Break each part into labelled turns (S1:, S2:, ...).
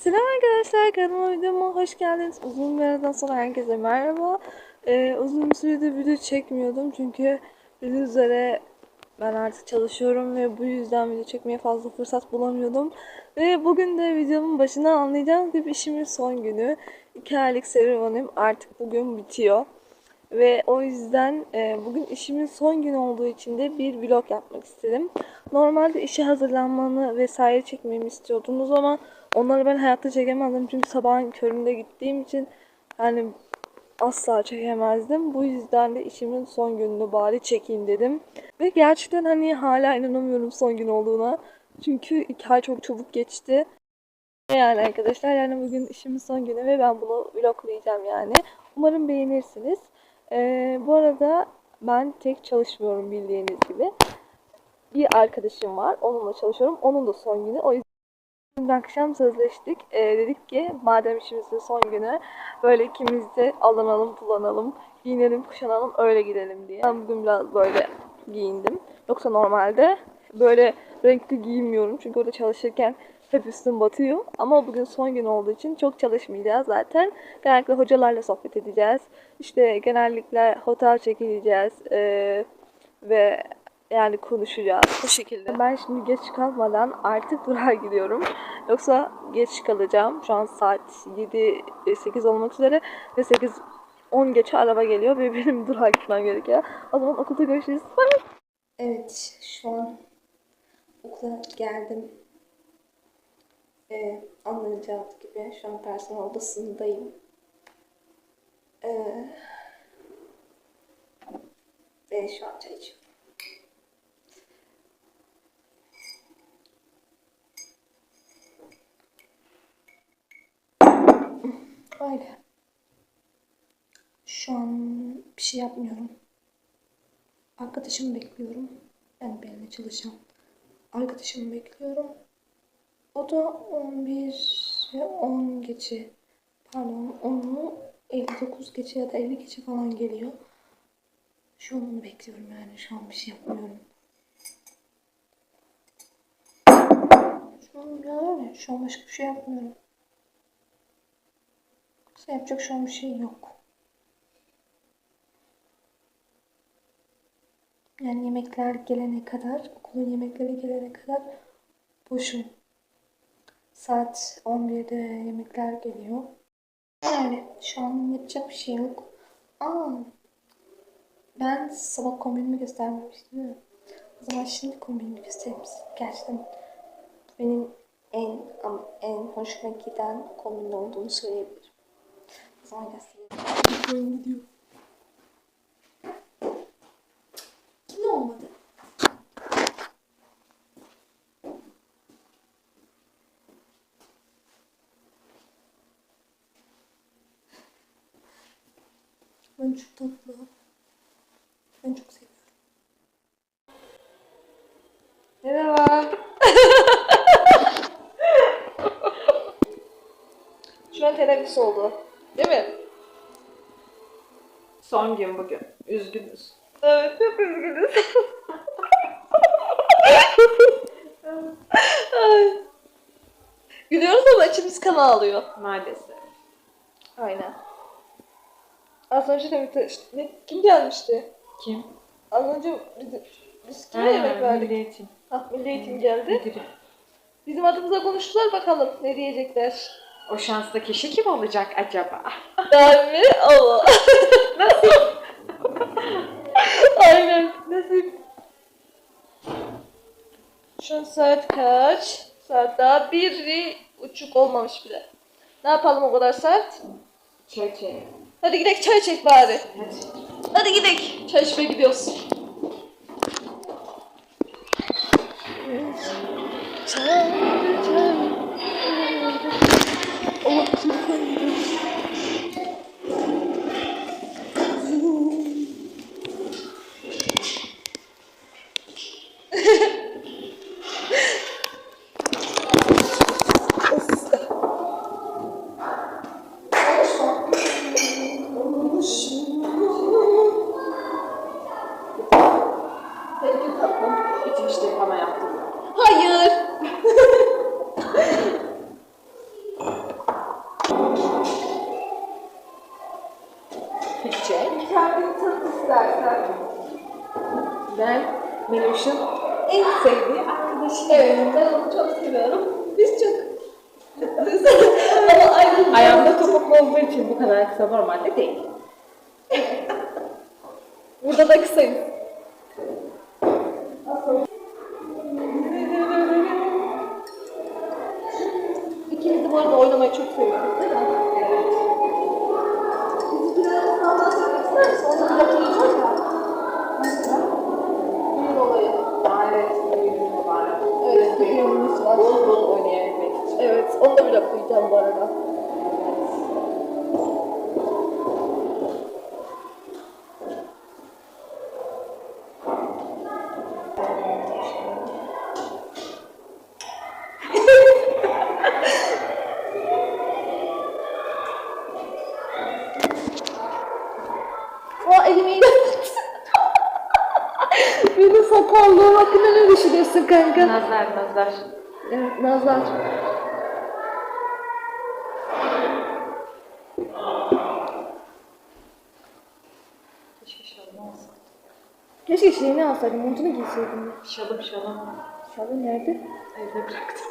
S1: Selam arkadaşlar kanalıma videoma hoş geldiniz. Uzun bir aradan sonra herkese merhaba. Ee, uzun bir süredir video çekmiyordum çünkü bildiğiniz üzere ben artık çalışıyorum ve bu yüzden video çekmeye fazla fırsat bulamıyordum. Ve bugün de videomun başından anlayacağınız gibi işimin son günü. 2 aylık serüvenim artık bugün bitiyor. Ve o yüzden e, bugün işimin son günü olduğu için de bir vlog yapmak istedim. Normalde işe hazırlanmanı vesaire çekmemi istiyordunuz ama onları ben hayatta çekemezdim. Çünkü sabahın köründe gittiğim için yani asla çekemezdim. Bu yüzden de işimin son gününü bari çekeyim dedim. Ve gerçekten hani hala inanamıyorum son gün olduğuna. Çünkü iki ay çok çabuk geçti. Yani arkadaşlar yani bugün işimin son günü ve ben bunu vloglayacağım yani. Umarım beğenirsiniz. Ee, bu arada ben tek çalışmıyorum bildiğiniz gibi. Bir arkadaşım var. Onunla çalışıyorum. Onun da son günü. O yüzden dün akşam sözleştik. Ee, dedik ki madem işimizin son günü böyle ikimiz de alınalım, kullanalım, giyinelim, kuşanalım, öyle gidelim diye. Ben bugün biraz böyle giyindim. Yoksa normalde böyle renkli giyinmiyorum. Çünkü orada çalışırken hep üstüm batıyor. Ama bugün son gün olduğu için çok çalışmayacağız zaten. Genellikle hocalarla sohbet edeceğiz. İşte genellikle hotel çekileceğiz. Ee, ve yani konuşacağız bu şekilde. Ben şimdi geç kalmadan artık durağa gidiyorum. Yoksa geç kalacağım. Şu an saat 7 8 olmak üzere ve 8 10 geçe araba geliyor ve benim durağa gitmem gerekiyor. O zaman okulda görüşürüz. Bye. Evet, şu an okula geldim. Ee, anlayacağınız gibi şu an personel odasındayım. Ee, ve şu an çay içiyorum. Öyle. Şu an bir şey yapmıyorum. Arkadaşımı bekliyorum. Yani benimle çalışan arkadaşımı bekliyorum. O da 11 ve 10 geçe pardon 10'u 59 geçe ya da 50 geçe falan geliyor. Şu an onu bekliyorum yani. Şu an bir şey yapmıyorum. Şu an yani şu an başka bir şey yapmıyorum. Yoksa yapacak şu an bir şey yok. Yani yemekler gelene kadar, okulun yemekleri gelene kadar boşum. Saat 11'de yemekler geliyor. Yani şu an yapacak bir şey yok. Aa, ben sabah kombinimi göstermemiştim değil mi? O zaman şimdi kombinimi göstereyim size. Gerçekten benim en ama en hoşuma giden kombin olduğunu söyleyebilirim. O zaman göstereyim. Böyle gidiyor. Ne olmadı? Çok tatlı. Ben çok seviyorum. Merhaba. Şu an teneffüs oldu. Değil mi?
S2: Son gün bugün. Üzgünüz.
S1: Evet, çok üzgünüz. Gülüyoruz ama içimiz kan ağlıyor.
S2: Maalesef.
S1: Aynen. Az önce de bir ta- işte- ne, kim gelmişti?
S2: Kim?
S1: Az önce biz, biz kime yemek verdik?
S2: Milli Eğitim.
S1: Ha, Milli Eğitim geldi.
S2: Müdürü.
S1: Bizim adımıza konuştular bakalım ne diyecekler.
S2: O şanslı kişi kim olacak acaba?
S1: Ben mi? Allah. Nasıl? Aynen. Nasip. Şu an saat kaç? Saat daha bir buçuk olmamış bile. Ne yapalım o kadar saat?
S2: Çay çay.
S1: Hadi gidelim çay çek bari.
S2: Hadi.
S1: Gidelim. Çay içmeye gidiyoruz.
S2: Olduğu için bu kadar kısa normalde değil.
S1: Burada da kısayım. İkimiz de bu arada oynamayı çok seviyoruz? Bizi biraz daha bahsetmek ister misin? Oturacağız ya. Mesela düğün olayı.
S2: Evet, büyüdüğüm var.
S1: Evet, bir var.
S2: Bol bol oynayabilmek için.
S1: Evet, onu da bloklayacağım bu arada.
S2: Nazar.
S1: Evet, nazar.
S2: Keşke şalım olsa.
S1: Keşke şeyini alsaydım, montunu giyseydim.
S2: Şalım şalım.
S1: Şalın nerede?
S2: Evde bıraktım.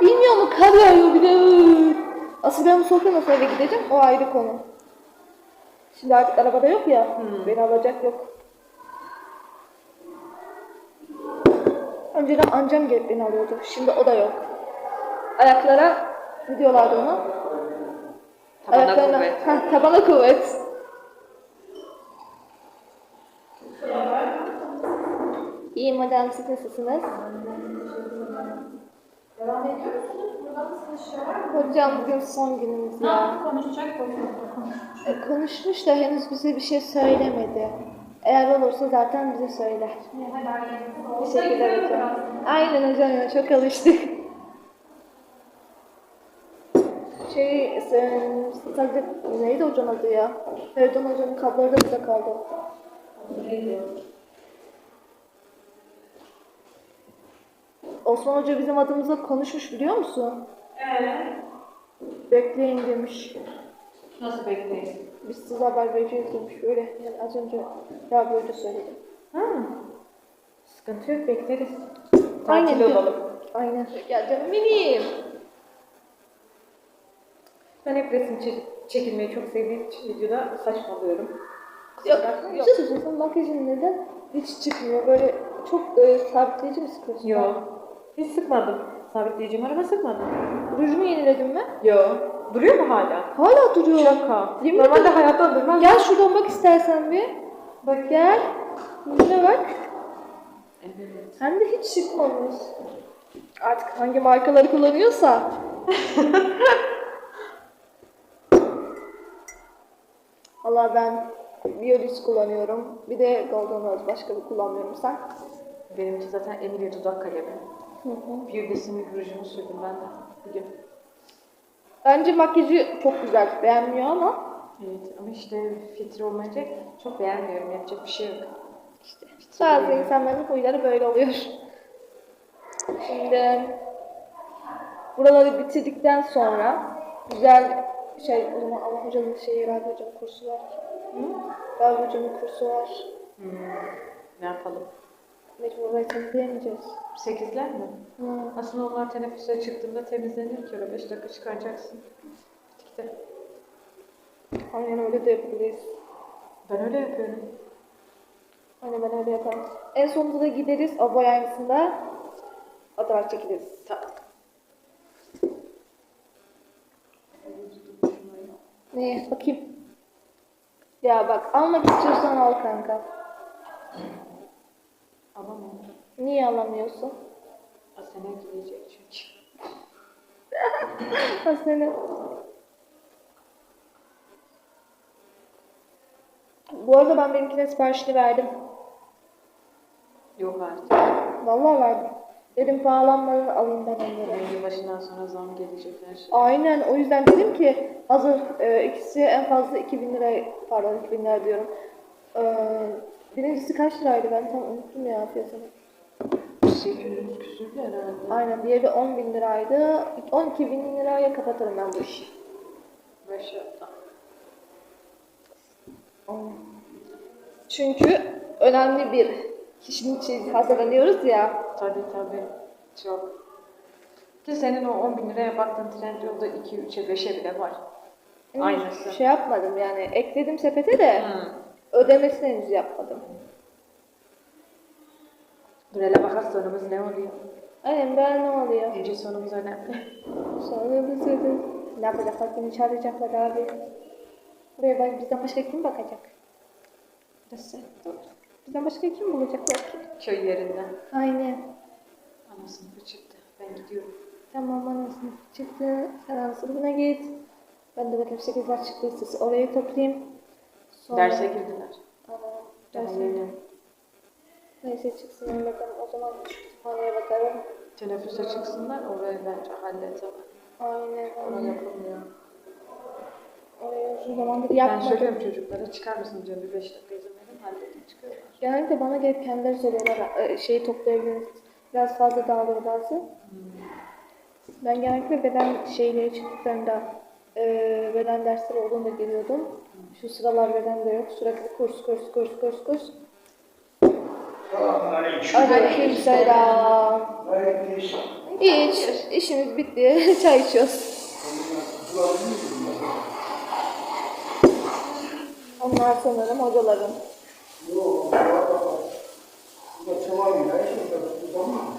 S1: Bilmiyor mu kar yağıyor bir de. Asıl ben bu sohbet nasıl eve gideceğim o ayrı konu. Şimdi artık arabada yok ya, beni alacak yok. Önceden amcam gelip beni alıyordu, şimdi o da yok. Ayaklara gidiyorlardı ona.
S2: Tabana kuvvet.
S1: Heh, tabana kuvvet. İyiyim hocam, siz nasılsınız? Hocam bugün son günümüz ya.
S2: Konuşacak
S1: E, konuşmuş da henüz bize bir şey söylemedi. Eğer olursa zaten bize söyler. Teşekkürler hocam. Aynen hocam ya çok alıştık. Şey, e, sadece neydi hocam adı ya? Feridun hocanın kabloları da bize kaldı. Osman Hoca bizim adımıza konuşmuş biliyor musun? Bekleyin demiş.
S2: Nasıl bekleyin?
S1: Biz size haber vereceğiz demiş. Öyle yani az önce Rabi Hoca söyledi.
S2: Ha. Sıkıntı yok bekleriz.
S1: Aynen.
S2: Tatil olalım.
S1: Aynen. Gel canım benim.
S2: Ben hep resim çek- çekilmeyi çok sevdiğim için videoda saçmalıyorum.
S1: Yok, bir şey söyleyeceğim. Makyajın neden hiç çıkmıyor? Böyle çok e, sabitleyici mi sıkıyorsun?
S2: Yo. Hiç sıkmadım. Sabitleyeceğim araba sıkmadım.
S1: Rujumu yeniledin mi?
S2: Yo. Duruyor mu hala?
S1: Hala duruyor.
S2: Şaka. Normalde hayatta durmaz.
S1: Gel şuradan bak istersen bir. Bak gel. Yüzüne bak.
S2: Evet.
S1: Hem de hiç çıkmamış. Artık hangi markaları kullanıyorsa. Valla ben Biolis kullanıyorum. Bir de Golden Rose. Başka bir kullanmıyorum sen.
S2: Benimki zaten Emilia dudak kalemi.
S1: Hı hı.
S2: Beauty'sinin rujunu sürdüm ben de bugün.
S1: Bence makyajı çok güzel. Beğenmiyor ama.
S2: Evet ama işte filtre olmayınca çok beğenmiyorum. Yapacak bir şey yok.
S1: İşte bazı insanların huyları böyle oluyor. Şimdi buraları bitirdikten sonra güzel şey o zaman Allah hocanın şeyi Rabi hocanın kursu var. Rabi hocanın kursu var.
S2: Hmm. Ne yapalım?
S1: Mecbur orayı temizleyemeyeceğiz.
S2: Sekizler mi?
S1: Hı.
S2: Aslında onlar teneffüse çıktığında temizlenir ki öyle 5 dakika çıkaracaksın. Bitti.
S1: Aynen öyle de yapabiliriz.
S2: Ben öyle yapıyorum.
S1: Aynen ben öyle yaparım. En sonunda da gideriz boy aynısında fotoğraf çekiliriz.
S2: Tamam.
S1: Neye bakayım. Ya bak almak istiyorsan al kanka.
S2: Alamam.
S1: Niye alamıyorsun?
S2: Asena gidecek çünkü.
S1: Aslında. Bu arada ben benimkine siparişini verdim.
S2: Yok artık.
S1: Vallahi verdim. Dedim pahalanmadan alayım ben onları.
S2: Yılbaşından sonra zam gelecekler.
S1: Aynen o yüzden dedim ki hazır e, ikisi en fazla 2000 lira pardon 2000 lira diyorum. E, birincisi kaç liraydı ben tam unuttum ya fiyatını.
S2: 800 küsürdü herhalde.
S1: Aynen diğeri de 10 bin liraydı. 12 bin liraya kapatırım ben bu işi.
S2: Maşallah.
S1: Aynen. Çünkü önemli bir kişinin için hazırlanıyoruz ya.
S2: Tabii tabii. Çok. Ki senin o 10 bin liraya baktığın Trendyol'da 2, 3'e, 5'e bile var. Aynısı.
S1: Şey yapmadım yani ekledim sepete de
S2: Hı.
S1: Ödemesini henüz yapmadım.
S2: Dur hele bakalım sonumuz ne oluyor?
S1: Aynen ben ne oluyor?
S2: Önce sonumuz önemli.
S1: Bir sürü ne yapacaklar beni çağıracaklar abi. Buraya bak bizden başka kim bakacak?
S2: Nasıl?
S1: Bizden başka kim bulacaklar ki?
S2: Köy yerinden.
S1: Aynen.
S2: Ana sınıfı çıktı. Ben gidiyorum.
S1: Tamam bana sınıf çıktı. Sen ana sınıfına git. Ben de bakayım 8'ler çıktıysa siz oraya toplayayım. Sonra...
S2: Derse girdiler.
S1: Derse. Neyse çıksın bakalım. O zaman kütüphaneye bakarım.
S2: Teneffüse çıksınlar orayı bence halledemem.
S1: Aynen.
S2: Ona yapılmıyor.
S1: Oraya uzun zamandır
S2: Ben
S1: yapmadım.
S2: söylüyorum çocuklara çıkar mısın diyorum bir 5 dakika izin verin halledin çıkıyorlar.
S1: Genellikle bana gelip kendileri söylüyorlar e, şeyi toplayabiliriz. Biraz fazla dağılıyor bazı. Ben genellikle beden şeyleri çıktıklarında e, beden dersleri olduğunda geliyordum. Şu sıralar beden de yok. Sürekli kurs kurs kurs kurs kurs. Aleyküm selam. Hiç. işimiz bitti. Çay içiyoruz. Onlar sanırım hocaların.
S3: Yok, bu da tamam ya. Bu tamam.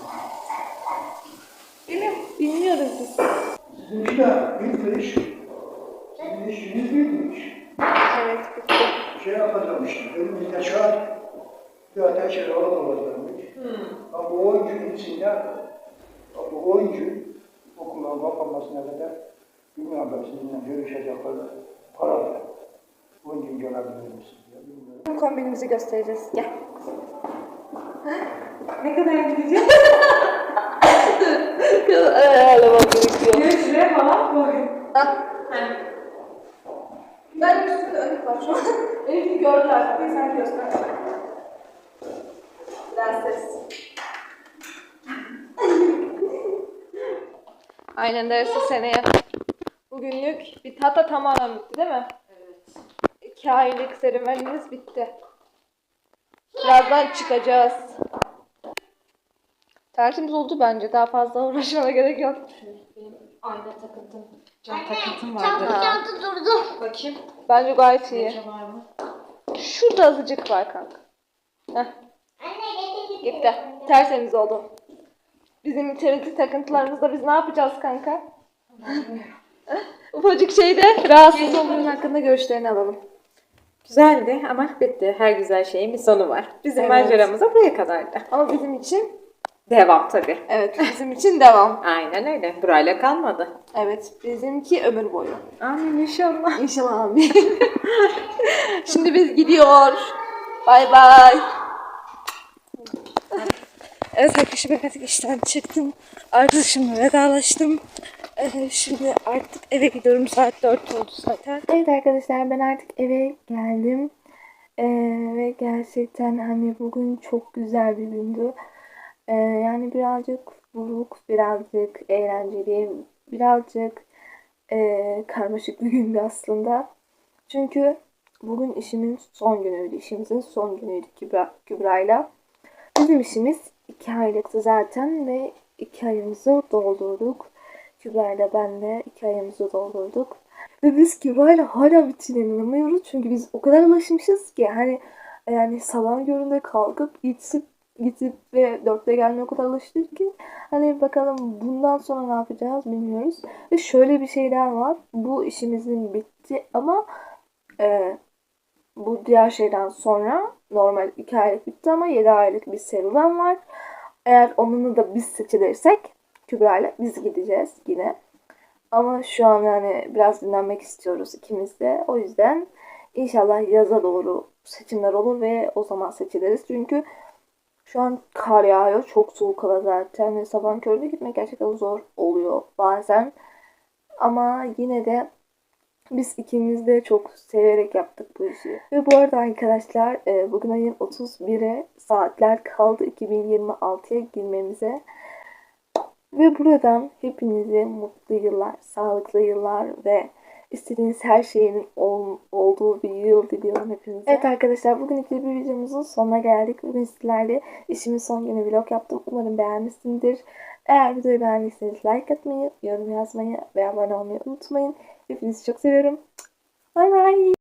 S1: Bilmiyorum. Bilmiyoruz biz.
S3: Sizin iş de bir iş. Sizin işiniz bir iş.
S1: Evet.
S3: Şey yapacağım işte. Elimizde kağıt. Bir ateş ele alacakmış. Ama bu 10 gün içinde bu 10 gün okulun kapanmasına kadar bilmiyorum ben sizinle görüşecekler. Para ver. 10 gün gelebilir misiniz? Ya bilmiyorum.
S1: Kombinimizi göstereceğiz. Gel.
S2: Ne kadar gideceğiz?
S1: Ağlamam gerekiyor.
S2: Şuraya falan koy.
S1: Üstümde önlük var şu an. Benimkini gördüler. Bir sen göster. Prenses. Aynen dersi seneye. Bugünlük bir hata tamamen bitti değil mi?
S2: Evet.
S1: İki aylık serüvenimiz bitti. Birazdan çıkacağız. Tertemiz oldu bence. Daha fazla uğraşmana gerek yok.
S2: Benim ayna takıntım, cam takıntım
S4: Çantı
S2: vardı.
S4: çantı durdu.
S2: Bakayım.
S1: Bence gayet iyi.
S2: Gece var mı?
S1: Şurada azıcık var kanka. Heh. Gitti. Tertemiz oldu. Bizim temizlik takıntılarımızda biz ne yapacağız kanka? Ufacık şeyde rahatsız olduğun hakkında görüşlerini alalım.
S2: Güzeldi ama bitti. Her güzel şeyin bir sonu var. Bizim
S1: Evet.
S2: maceramız da buraya kadardı.
S1: Ama bizim için
S2: Devam tabii.
S1: evet bizim için devam.
S2: Aynen öyle. Burayla kalmadı.
S1: Evet bizimki ömür boyu.
S2: Amin inşallah.
S1: İnşallah abi. Şimdi biz gidiyor. Bay bay. Evet arkadaşlar ben artık işten çıktım. Arkadaşımla vedalaştım. Ee, şimdi artık eve gidiyorum. Saat 4 oldu zaten. Evet arkadaşlar ben artık eve geldim. Ee, ve gerçekten hani bugün çok güzel bir gündü. Ee, yani birazcık buruk, birazcık eğlenceli, birazcık ee, karmaşık bir gündü aslında. Çünkü bugün işimin son günüydü. İşimizin son günüydü Kübra, Kübra'yla. Bizim işimiz iki aylıktı zaten ve iki ayımızı doldurduk. Kübra'yla ben de iki ayımızı doldurduk. Ve biz Kübra'yla hala bittiğine inanamıyoruz. Çünkü biz o kadar alışmışız ki hani yani sabah göründe kalkıp gitip gidip ve dörtte gelmeye o kadar alıştık ki hani bakalım bundan sonra ne yapacağız bilmiyoruz. Ve şöyle bir şeyler var. Bu işimizin bitti ama e, bu diğer şeyden sonra normal 2 aylık bitti ama 7 aylık bir serüven var. Eğer onunu da biz seçilirsek Kübra ile biz gideceğiz yine. Ama şu an yani biraz dinlenmek istiyoruz ikimiz de. O yüzden inşallah yaza doğru seçimler olur ve o zaman seçiliriz. Çünkü şu an kar yağıyor. Çok soğuk hava zaten. Ve sabah köründe gitmek gerçekten zor oluyor bazen. Ama yine de biz ikimiz de çok severek yaptık bu işi. Ve bu arada arkadaşlar e, bugün ayın 31'e saatler kaldı 2026'ya girmemize. Ve buradan hepinize mutlu yıllar, sağlıklı yıllar ve istediğiniz her şeyin ol- olduğu bir yıl diliyorum hepinize. Evet arkadaşlar bugünkü bir videomuzun sonuna geldik. Bugün sizlerle işimin son günü vlog yaptım. Umarım beğenmişsinizdir. Eğer videoyu beğendiyseniz like atmayı, yorum yazmayı ve abone olmayı unutmayın. Hepinizi çok seviyorum. Bay bay.